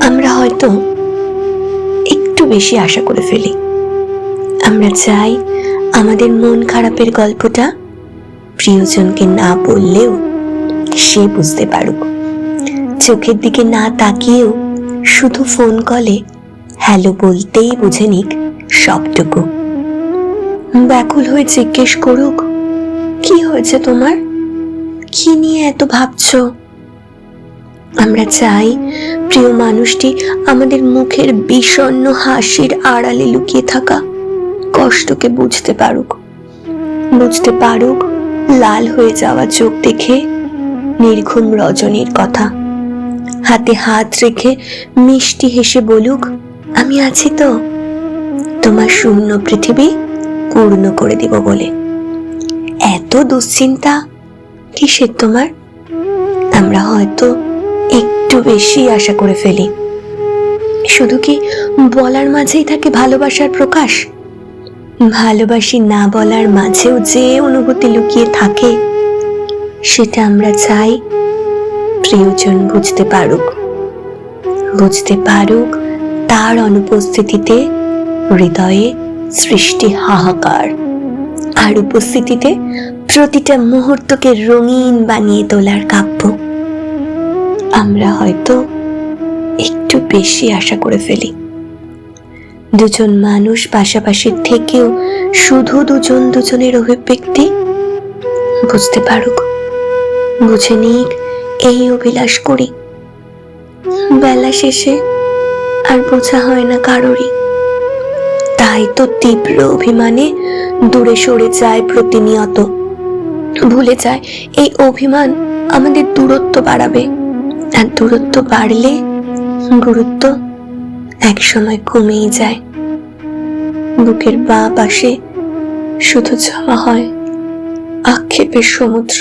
আমরা হয়তো একটু বেশি আশা করে ফেলি। আমরা চাই আমাদের মন খারাপের গল্পটা প্রিয়জনকে না বললেও সে বুঝতে পারুক। চোখের দিকে না তাকিয়েও শুধু ফোন কলে হ্যালো বলতেই বুঝে নিক সবটুকু। ব্যাকুল হয়ে জিজ্ঞেস করুক, কি হয়েছে তোমার? কি নিয়ে এত ভাবছ? আমরা চাই প্রিয় মানুষটি আমাদের মুখের বিষণ্ণ হাসির আড়ালে লুকিয়ে থাকা কষ্টকে বুঝতে পারুক। বুঝতে পারুক লাল হয়ে যাওয়া চোখ দেখে নির্ঘুম রজনীর কথা। হাতে হাত রেখে মিষ্টি হেসে বলুক, আমি আছি তো। তোমার শূন্য পৃথিবী পূর্ণ করে দিব বলে। এত দুশ্চিন্তা কিসের তোমার? আমরা হয়তো বেশি আশা করে ফেলি। শুধু কি বলার মাঝেই থাকে ভালোবাসার প্রকাশ? ভালোবাসি না বলার মাঝেও যে অনুভূতি লুকিয়ে থাকে, সেটা আমরা চাই প্রিয়জন বুঝতে পারুক। বুঝতে পারুক তার অনুপস্থিতিতে হৃদয়ে সৃষ্টি হাহাকার আর উপস্থিতিতে প্রতিটা মুহূর্তকে রঙিন বানিয়ে তোলার কাব্য। আমরা হয়তো একটু বেশি আশা করে ফেলি। দুজন মানুষ পাশাপাশি থেকেও শুধু দুজন দুজনের অভিব্যক্তি বুঝতে পারুক। বুঝে নিক, এই অভিলাষ করি। বেলা শেষে আর বোঝা হয় না কারোরই। তাই তো তীব্র অভিমানে দূরে সরে যায় প্রতিনিয়ত। ভুলে যায়, এই অভিমান আমাদের দূরত্ব বাড়াবে। আর দূরত্ব বাড়লে গুরুত্ব একসময় কমেই যায়। বুকের বা পাশে শুধু জমা হয় আক্ষেপের সমুদ্র।